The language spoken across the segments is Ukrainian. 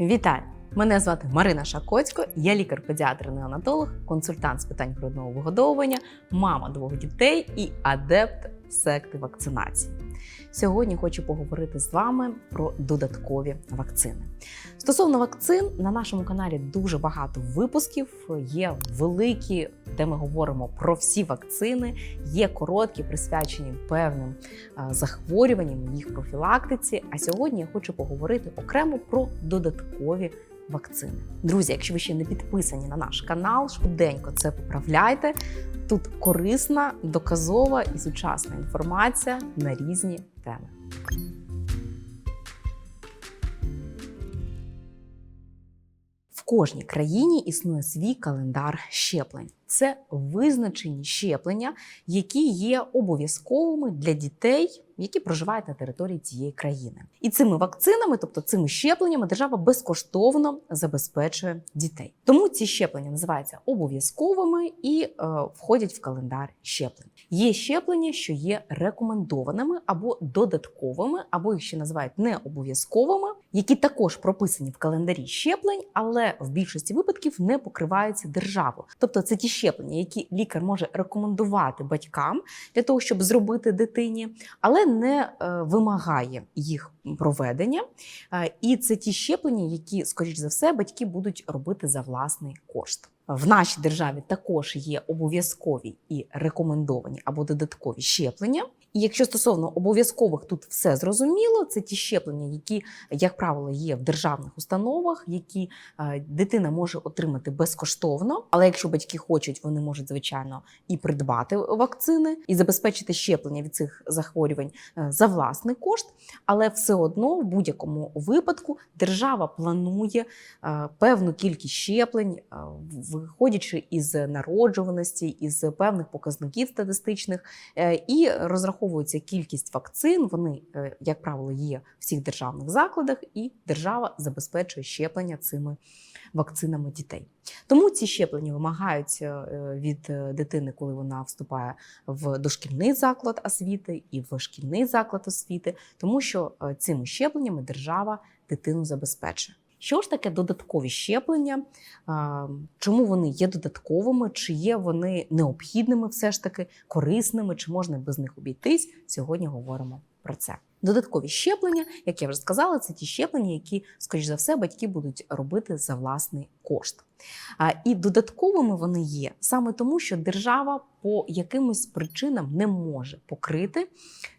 Вітаю! Мене звати Марина Шакоцько, я лікар-педіатр-неонатолог, консультант з питань грудного вигодовування, мама двох дітей і адепт секти вакцинації. Сьогодні хочу поговорити з вами про додаткові вакцини. Стосовно вакцин, на нашому каналі дуже багато випусків. Є великі, де ми говоримо про всі вакцини. Є короткі, присвячені певним захворюванням, їх профілактиці. А сьогодні я хочу поговорити окремо про додаткові вакцини. Друзі, якщо ви ще не підписані на наш канал, швиденько це поправляйте. Тут корисна, доказова і сучасна інформація на різні теми. В кожній країні існує свій календар щеплень. Це визначені щеплення, які є обов'язковими для дітей, які проживають на території цієї країни. І цими вакцинами, тобто цими щепленнями, держава безкоштовно забезпечує дітей. Тому ці щеплення називаються обов'язковими і е, входять в календар щеплень. Є щеплення, що є рекомендованими або додатковими, або їх ще називають необов'язковими, які також прописані в календарі щеплень, але в більшості випадків не покриваються державою. Тобто це ті щеплення, які лікар може рекомендувати батькам для того, щоб зробити дитині, але не е, вимагає їх проведення. Е, І це ті щеплення, які, скоріш за все, батьки будуть робити за власний кошт. В нашій державі також є обов'язкові і рекомендовані або додаткові щеплення. І якщо стосовно обов'язкових тут все зрозуміло, це ті щеплення, які, як правило, є в державних установах, які е, дитина може отримати безкоштовно. Але якщо батьки хочуть, вони можуть звичайно і придбати вакцини і забезпечити щеплення від цих захворювань е, за власний кошт. Але все одно в будь-якому випадку держава планує е, певну кількість щеплень, виходячи із народжуваності, із певних показників статистичних, і розраховується кількість вакцин. Вони, е, як правило, є в всіх державних закладах, і держава забезпечує щеплення цими вакцинами дітей. Тому ці щеплення вимагаються е, від е, дитини, коли вона вступає в дошкільний заклад освіти і в шкільний заклад освіти, тому що цими щепленнями держава дитину забезпечує. Що ж таке додаткові щеплення? Чому вони є додатковими? Чи є вони необхідними, все ж таки корисними, чи можна без них обійтись? Сьогодні говоримо про це. Додаткові щеплення, як я вже сказала, це ті щеплення, які, скоріш за все, батьки будуть робити за власний кошт. І додатковими вони є саме тому, що держава по якимось причинам не може покрити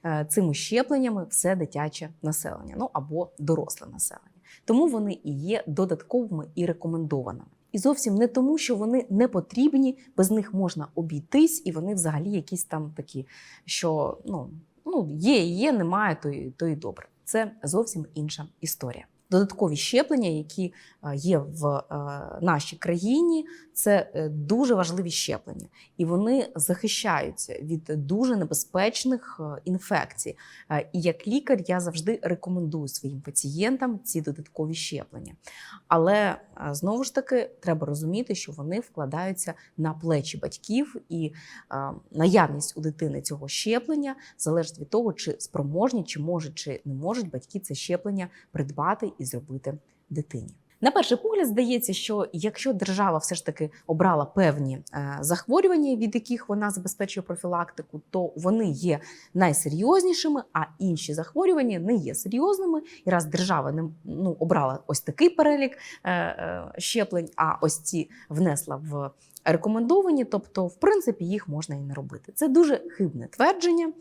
е, цими щепленнями все дитяче населення, ну або доросле населення. Тому вони і є додатковими і рекомендованими. І зовсім не тому, що вони не потрібні, без них можна обійтись, і вони взагалі якісь там такі, що ну, ну є, є, немає, то і, то і добре. Це зовсім інша історія. Додаткові щеплення, які е, є в е, нашій країні, це е, дуже важливі щеплення, і вони захищаються від дуже небезпечних інфекцій. І як лікар я завжди рекомендую своїм пацієнтам ці додаткові щеплення. Але знову ж таки треба розуміти, що вони вкладаються на плечі батьків, і наявність у дитини цього щеплення залежить від того, чи спроможні, чи можуть, чи не можуть батьки це щеплення придбати і зробити дитині. На перший погляд здається, що якщо держава все ж таки обрала певні е, захворювання, від яких вона забезпечує профілактику, то вони є найсерйознішими, а інші захворювання не є серйозними. І раз держава не ну, обрала ось такий перелік е, е, щеплень, а ось ці внесла в рекомендовані, тобто, в принципі, їх можна і не робити. Це дуже хибне твердження.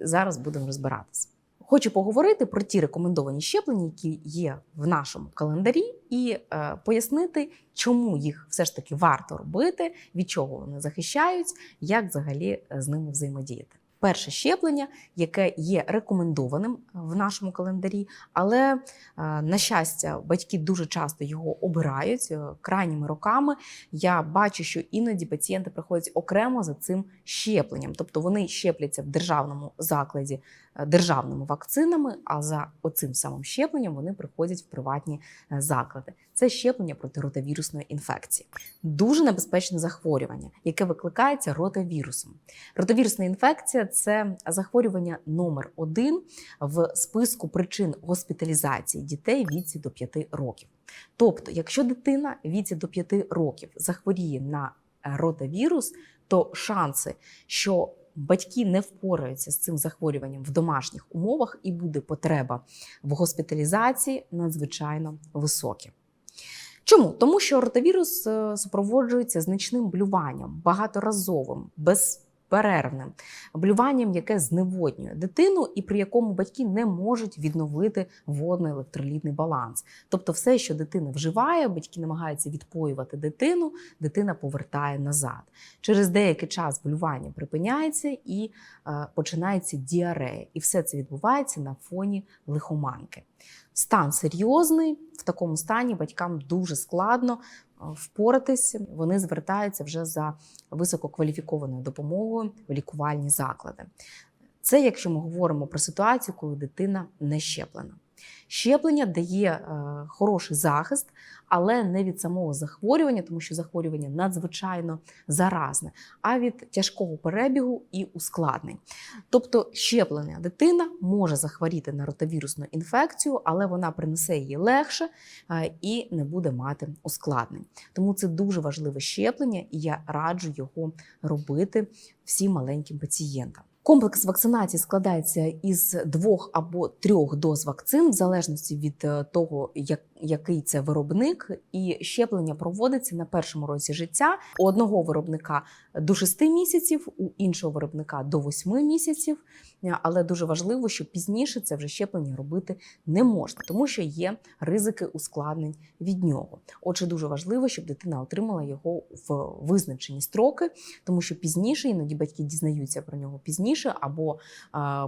Зараз будемо розбиратися. Хочу поговорити про ті рекомендовані щеплення, які є в нашому календарі, і е, пояснити, чому їх все ж таки варто робити, від чого вони захищають, як взагалі е, з ними взаємодіяти. Перше щеплення, яке є рекомендованим в нашому календарі, але, е, на щастя, батьки дуже часто його обирають е, крайніми роками. Я бачу, що іноді пацієнти приходять окремо за цим щепленням, тобто вони щепляться в державному закладі е, державними вакцинами, а за оцим самим щепленням вони приходять в приватні е, заклади. Це щеплення проти ротавірусної інфекції. Дуже небезпечне захворювання, яке викликається ротавірусом. Ротавірусна інфекція це захворювання номер один в списку причин госпіталізації дітей віці до 5 років. Тобто, якщо дитина віці до 5 років захворіє на е, ротавірус, то шанси, що батьки не впораються з цим захворюванням в домашніх умовах і буде потреба в госпіталізації, надзвичайно високі. Чому? Тому що ротавірус е, супроводжується значним блюванням, багаторазовим, безперервним блюванням, яке зневоднює дитину, і при якому батьки не можуть відновити водно-електролітний баланс. Тобто, все, що дитина вживає, батьки намагаються відпоювати дитину, дитина повертає назад. Через деякий час блювання припиняється і е, починається діарея. І все це відбувається на фоні лихоманки. Стан серйозний, в такому стані батькам дуже складно впоратись. Вони звертаються вже за висококваліфікованою допомогою в лікувальні заклади. Це якщо ми говоримо про ситуацію, коли дитина не щеплена. Щеплення дає е, хороший захист, але не від самого захворювання, тому що захворювання надзвичайно заразне, а від тяжкого перебігу і ускладнень. Тобто, щеплена дитина може захворіти на ротавірусну інфекцію, але вона принесе її легше е, і не буде мати ускладнень. Тому це дуже важливе щеплення, і я раджу його робити всім маленьким пацієнтам. Комплекс вакцинації складається із двох або трьох доз вакцин, в залежності від е, того, як, який це виробник, і щеплення проводиться на першому році життя у одного виробника до 6 місяців, у іншого виробника до 8 місяців. Але дуже важливо, що пізніше це вже щеплення робити не можна, тому що є ризики ускладнень від нього. Отже, дуже важливо, щоб дитина отримала його в визначені строки, тому що пізніше іноді батьки дізнаються про нього пізніше, або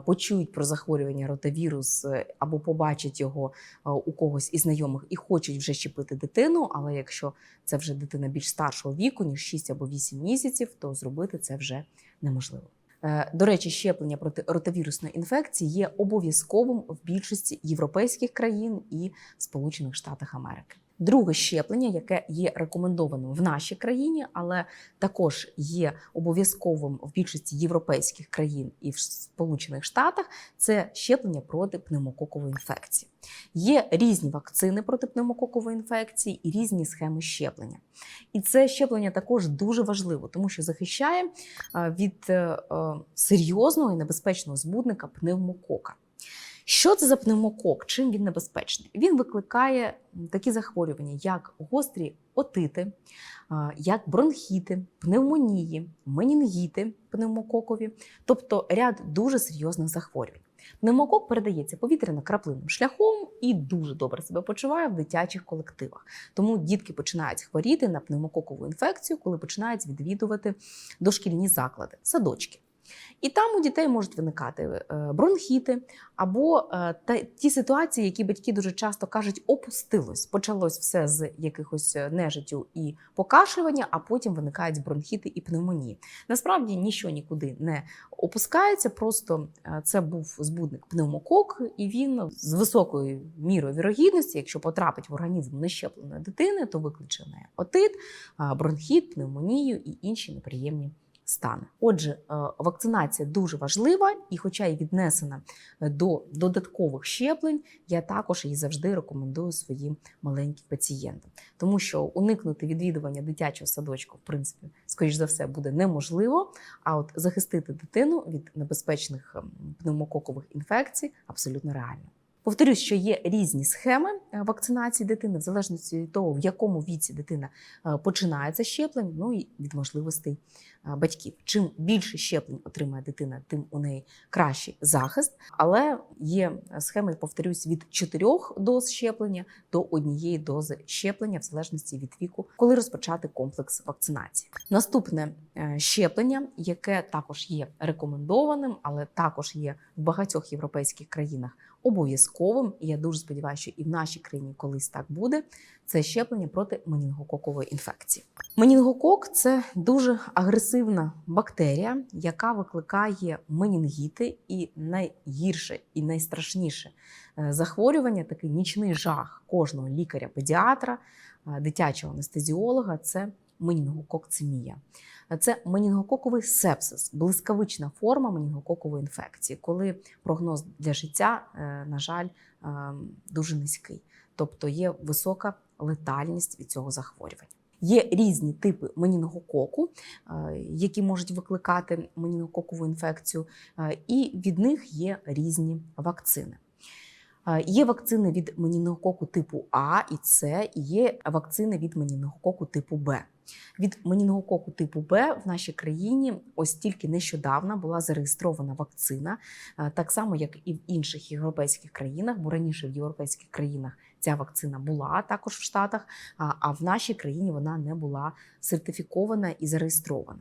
почують про захворювання ротавірус, або побачать його у когось із знайомих і хочуть вже щепити дитину. Але якщо це вже дитина більш старшого віку, ніж 6 або 8 місяців, то зробити це вже неможливо. Е, До речі, щеплення проти ротавірусної інфекції є обов'язковим в більшості європейських країн і Сполучених Штатах Америки. Друге щеплення, яке є рекомендованим в нашій країні, але також є обов'язковим в більшості європейських країн і в Сполучених Штатах, це щеплення проти пневмококової інфекції. Є різні вакцини проти пневмококової інфекції і різні схеми щеплення. І це щеплення також дуже важливо, тому що захищає е, від е, е, серйозного і небезпечного збудника пневмокока. Що це за пневмокок? Чим він небезпечний? Він викликає такі захворювання, як гострі отити, як бронхіти, пневмонії, менінгіти пневмококові, тобто ряд дуже серйозних захворювань. Пневмокок передається повітряно-краплинним шляхом і дуже добре себе почуває в дитячих колективах. Тому дітки починають хворіти на пневмококову інфекцію, коли починають відвідувати дошкільні заклади, садочки. І там у дітей можуть виникати е, бронхіти або е, ті ситуації, які батьки дуже часто кажуть, опустилось. Почалось все з якихось е, нежиттю і покашлювання, а потім виникають бронхіти і пневмонії. Насправді нічого нікуди не опускається. Просто це був збудник пневмокок, і він з високою мірою вірогідності, якщо потрапить в організм нещепленої дитини, то викличе отит, бронхіт, пневмонію і інші неприємні стане. Отже, е, вакцинація дуже важлива, і, хоча й віднесена е, до додаткових щеплень, я також її завжди рекомендую своїм маленьким пацієнтам, тому що уникнути відвідування дитячого садочку, в принципі, скоріш за все, буде неможливо. А от захистити дитину від небезпечних ем, пневмококових інфекцій абсолютно реально. Повторюсь, що є різні схеми е, вакцинації дитини, в залежності від того, в якому віці дитина е, починається щеплення, ну і від можливостей е, батьків. Чим більше щеплень отримає дитина, тим у неї кращий захист. Але є схеми, повторюсь, від 4 доз щеплення до однієї дози щеплення, в залежності від віку, коли розпочати комплекс вакцинації. Наступне щеплення, яке також є рекомендованим, але також є в багатьох європейських країнах обов'язковим, і я дуже сподіваюся, що і в нашій країні колись так буде. Це щеплення проти менінгококової інфекції. Менінгокок це дуже агресивна бактерія, яка викликає менінгіти, і найгірше і найстрашніше е, захворювання, такий нічний жах кожного лікаря-педіатра, е, дитячого анестезіолога це менінгококцемія. Це менінгококовий сепсис, блискавична форма менінгококової інфекції, коли прогноз для життя, е, на жаль, е, дуже низький, тобто є висока летальність від цього захворювання. Є різні типи менінгококу, е, які можуть викликати менінгококову інфекцію, і від них є різні вакцини. Є вакцини від менінгококу типу А і С, і є вакцини від менінгококу типу Б. Від менінгококу типу Б в нашій країні ось тільки нещодавно була зареєстрована вакцина, так само як і в інших європейських країнах, бо раніше в європейських країнах ця вакцина була також в Штатах, а в нашій країні вона не була сертифікована і зареєстрована.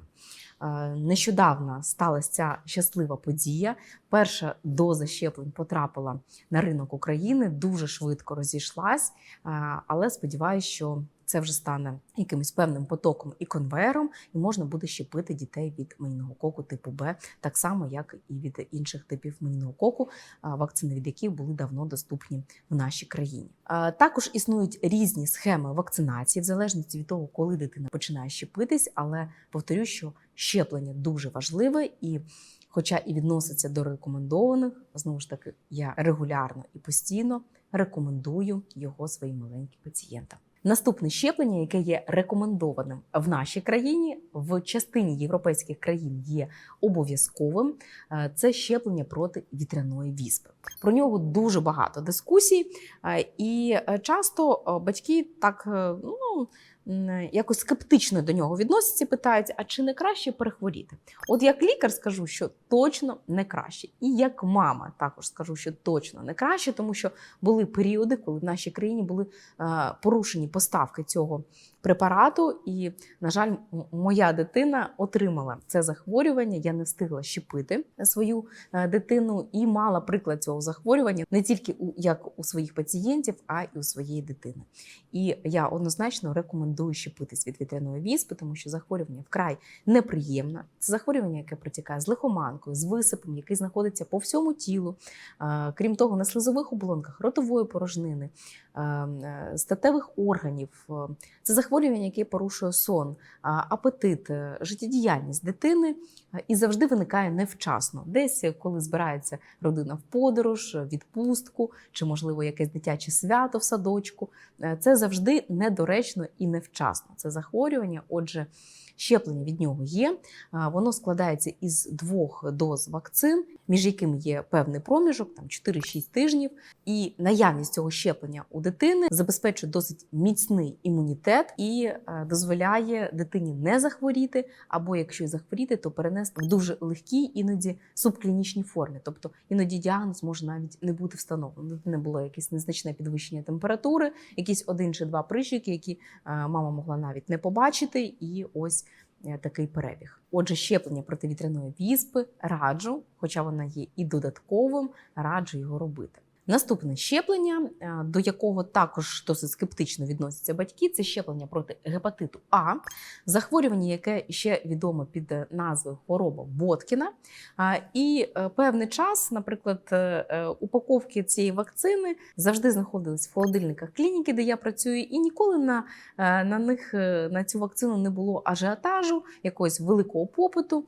Нещодавно сталася ця щаслива подія. Перша доза щеплень потрапила на ринок України, дуже швидко розійшлась, але сподіваюся, що це вже стане якимось певним потоком і конвейером, і можна буде щепити дітей від менінгококу типу Б, так само, як і від інших типів менінгококу, вакцини від яких були давно доступні в нашій країні. Також існують різні схеми вакцинації, в залежності від того, коли дитина починає щепитись, але повторю, що щеплення дуже важливе і. Хоча і відноситься до рекомендованих, знову ж таки, я регулярно і постійно рекомендую його своїм маленьким пацієнтам. Наступне щеплення, яке є рекомендованим в нашій країні, в частині європейських країн є обов'язковим. Е, це щеплення проти вітряної віспи. Про нього дуже багато дискусій, е, і е, часто батьки так ну якось скептично до нього відносяться, питаються, а чи не краще перехворіти? От як лікар скажу, що точно не краще. І як мама також скажу, що точно не краще, тому що були періоди, коли в нашій країні були порушені поставки цього препарату. І, на жаль, моя дитина отримала це захворювання. Я не встигла щепити свою е, дитину і мала приклад цього захворювання не тільки у як у своїх пацієнтів, а й у своєї дитини. І я однозначно рекомендую щепитись від вітряної віспи, тому що захворювання вкрай неприємне. Це захворювання, яке протікає з лихоманкою, з висипом, який знаходиться по всьому тілу. Е, крім того, на слизових оболонках ротової порожнини, статевих органів. Це захворювання яке порушує сон, апетит, е, життєдіяльність дитини і завжди виникає невчасно. Десь е, коли збирається родина в подорож, відпустку чи, можливо, якесь дитяче свято в садочку. Е, це завжди недоречно і невчасно. Це захворювання. Отже. Щеплення від нього є. Воно складається із двох доз вакцин, між якими є певний проміжок, там 4-6 тижнів. І наявність цього щеплення у дитини забезпечує досить міцний імунітет і е, дозволяє дитині не захворіти, або якщо й захворіти, то перенести в дуже легкій, іноді субклінічній формі. Тобто іноді діагноз може навіть не бути встановлений. Дитини було якесь незначне підвищення температури, якісь один чи два прищики, які е, мама могла навіть не побачити, і ось. Е, такий перебіг. Отже, щеплення проти вітряної віспи раджу, хоча вона є і додатковим, раджу його робити. Наступне щеплення, е, до якого також досить скептично відносяться батьки, це щеплення проти гепатиту А, захворювання, яке ще відомо під назвою хвороба Боткіна. І е, певний час, наприклад, е, упаковки цієї вакцини завжди знаходились в холодильниках клініки, де я працюю, і ніколи на на них на цю вакцину не було ажіотажу, якогось великого попиту.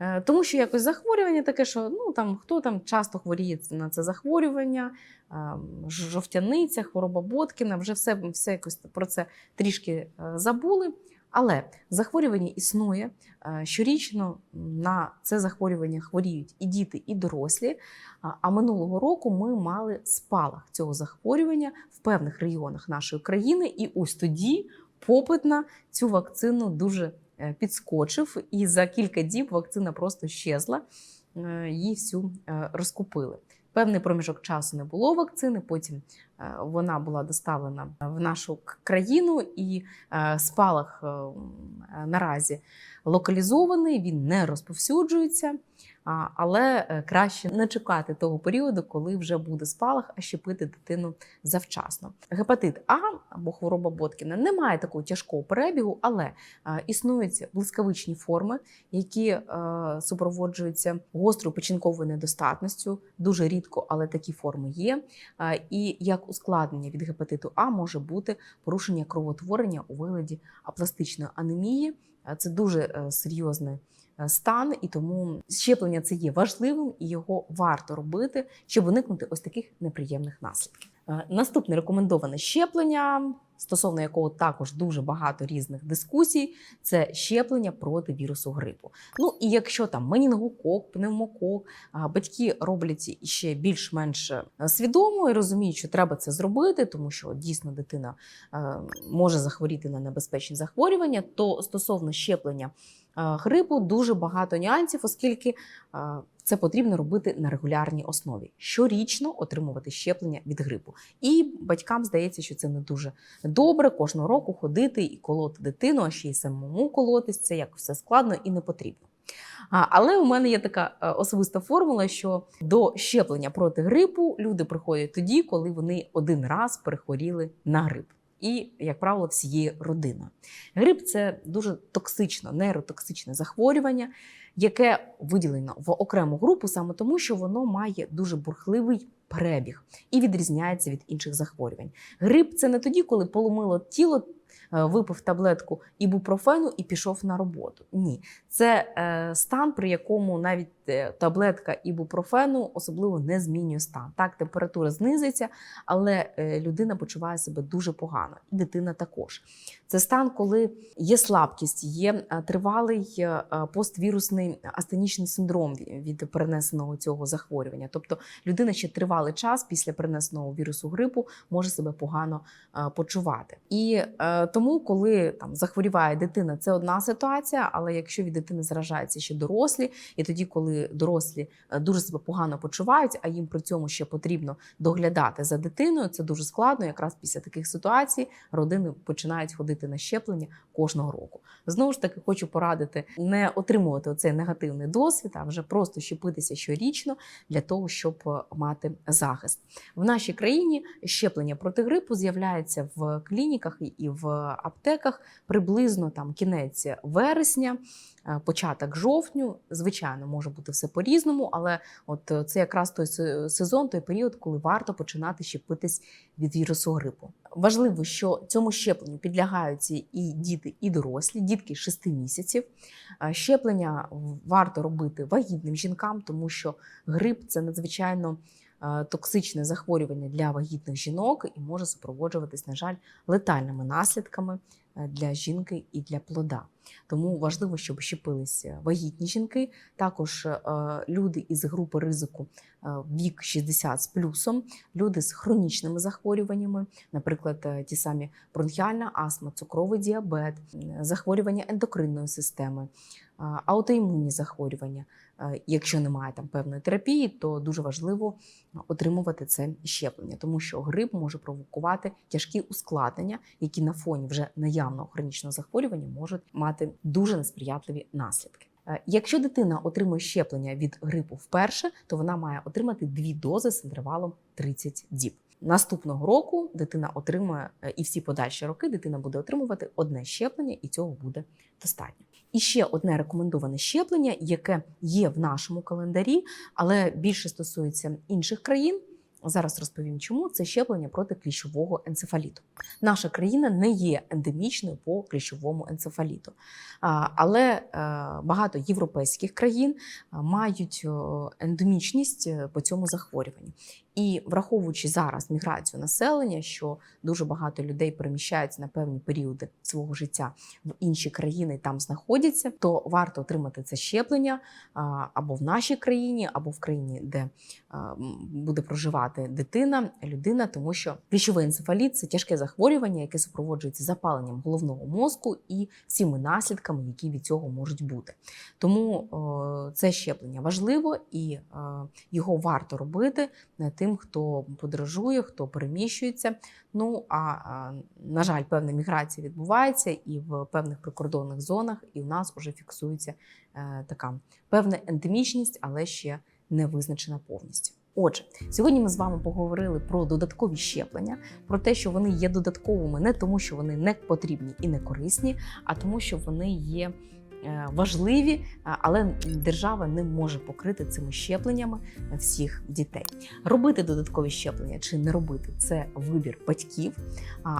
Е, тому що якось захворювання таке, що ну там хто там часто хворіє на це захворювання, ем, жовтяниця, хвороба Боткіна, вже все все якось про це трішки е, забули. Але захворювання існує е, щорічно на це захворювання хворіють і діти, і дорослі. А минулого року ми мали спалах цього захворювання в певних регіонах нашої країни, і ось тоді попит на цю вакцину дуже Е, підскочив, і за кілька діб вакцина просто щезла, е, її всю е, розкупили. Певний проміжок часу не було вакцини. Потім вона була доставлена в нашу країну, і спалах наразі локалізований, він не розповсюджується. Але е, краще не чекати того періоду, коли вже буде спалах, а щепити дитину завчасно. Гепатит А або хвороба Боткіна не має такого тяжкого перебігу, але е, існують блискавичні форми, які е, супроводжуються гострою печінковою недостатністю. Дуже рідко, але такі форми є. І як ускладнення від гепатиту А може бути порушення кровотворення у вигляді апластичної анемії. Це дуже е, серйозний е, стан, і тому щеплення це є важливим і його варто робити, щоб уникнути ось таких неприємних наслідків. Е, Наступне рекомендоване щеплення, стосовно якого також дуже багато різних дискусій, це щеплення проти вірусу грипу. Ну і якщо там менінгокок, пневмокок, батьки роблять ще більш-менш е, свідомо і розуміють, що треба це зробити, тому що дійсно дитина е, може захворіти на небезпечні захворювання, то стосовно щеплення е, грипу дуже багато нюансів, оскільки це потрібно робити на регулярній основі. Щорічно отримувати щеплення від грипу. І батькам здається, що це не дуже добре кожного року ходити і колоти дитину, а ще й самому колотись. Це як все складно і не потрібно. Але у мене є така е, особиста формула, що до щеплення проти грипу люди приходять тоді, коли вони один раз перехворіли на грип. І, як правило, всією родиною. Грип це дуже токсично, нейротоксичне захворювання, яке виділено в окрему групу саме тому, що воно має дуже бурхливий перебіг і відрізняється від інших захворювань. Грип це не тоді, коли поломило тіло, е, випив таблетку ібупрофену і пішов на роботу. Ні, це е, стан, при якому навіть таблетка ібупрофену особливо не змінює стан. Так, температура знизиться, але е, людина почуває себе дуже погано, і дитина також. Це стан, коли є слабкість, є е, тривалий е, е, поствірусний астенічний синдром від перенесеного цього захворювання. Тобто людина ще тривалий час після перенесеного вірусу грипу може себе погано е, почувати. І е, тому, коли там захворіває дитина, це одна ситуація. Але якщо від дитини заражаються ще дорослі, і тоді, коли дорослі е, дуже себе погано почувають, а їм при цьому ще потрібно доглядати за дитиною, це дуже складно. Якраз після таких ситуацій родини починають ходити на щеплення кожного року. Знову ж таки, хочу порадити не отримувати оцей негативний досвід, а вже просто щепитися щорічно для того, щоб е, мати захист. В нашій країні щеплення проти грипу з'являється в клініках і в аптеках приблизно там кінець вересня, е, початок жовтню. Звичайно, може бути все по-різному, але от е, це якраз той сезон, той період, коли варто починати щепитись від вірусу грипу. Важливо, що цьому щепленню підлягають і діти, і дорослі, дітки 6 місяців. Щеплення варто робити вагітним жінкам, тому що грип це надзвичайно е, токсичне захворювання для вагітних жінок і може супроводжуватись, на жаль, летальними наслідками для жінки і для плода. Тому важливо, щоб щепилися вагітні жінки, також е, люди із групи ризику е, вік 60 з плюсом, люди з хронічними захворюваннями, наприклад, е, ті самі бронхіальна астма, цукровий діабет, захворювання ендокринної системи, е, аутоімунні захворювання. Е, Якщо немає там певної терапії, то дуже важливо отримувати це щеплення, тому що грип може провокувати тяжкі ускладнення, які на фоні вже наявного хронічного захворювання можуть мати дуже несприятливі наслідки. Е, Якщо дитина отримує щеплення від грипу вперше, то вона має отримати дві дози з інтервалом 30 діб. Наступного року дитина отримує е, і всі подальші роки дитина буде отримувати одне щеплення, і цього буде достатньо. І ще одне рекомендоване щеплення, яке є в нашому календарі, але більше стосується інших країн. Зараз розповім, чому це щеплення проти кліщового енцефаліту. Наша країна не є ендемічною по кліщовому енцефаліту, але е, багато європейських країн мають ендемічність е, по цьому захворюванню. І враховуючи зараз міграцію населення, що дуже багато людей переміщаються на певні періоди свого життя в інші країни там знаходяться, то варто отримати це щеплення або в нашій країні, або в країні, де буде проживати дитина, людина, тому що кліщовий енцефаліт це тяжке захворювання, яке супроводжується запаленням головного мозку і всіми наслідками, які від цього можуть бути. Тому це щеплення важливо і його варто робити тим, тим, хто подорожує, хто переміщується. Ну а, на жаль, певна міграція відбувається і в певних прикордонних зонах, і в нас вже фіксується е, така певна ендемічність, але ще не визначена повністю. Отже, сьогодні ми з вами поговорили про додаткові щеплення, про те, що вони є додатковими не тому, що вони не потрібні і не корисні, а тому, що вони є важливі, але держава не може покрити цими щепленнями всіх дітей. Робити додаткові щеплення чи не робити це вибір батьків.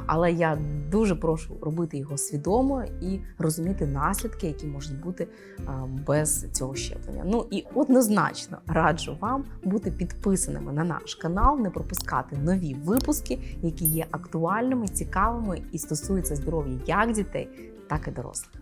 Але я дуже прошу робити його свідомо і розуміти наслідки, які можуть бути без цього щеплення. Ну і однозначно раджу вам бути підписаними на наш канал, не пропускати нові випуски, які є актуальними, цікавими і стосуються здоров'я як дітей, так і дорослих.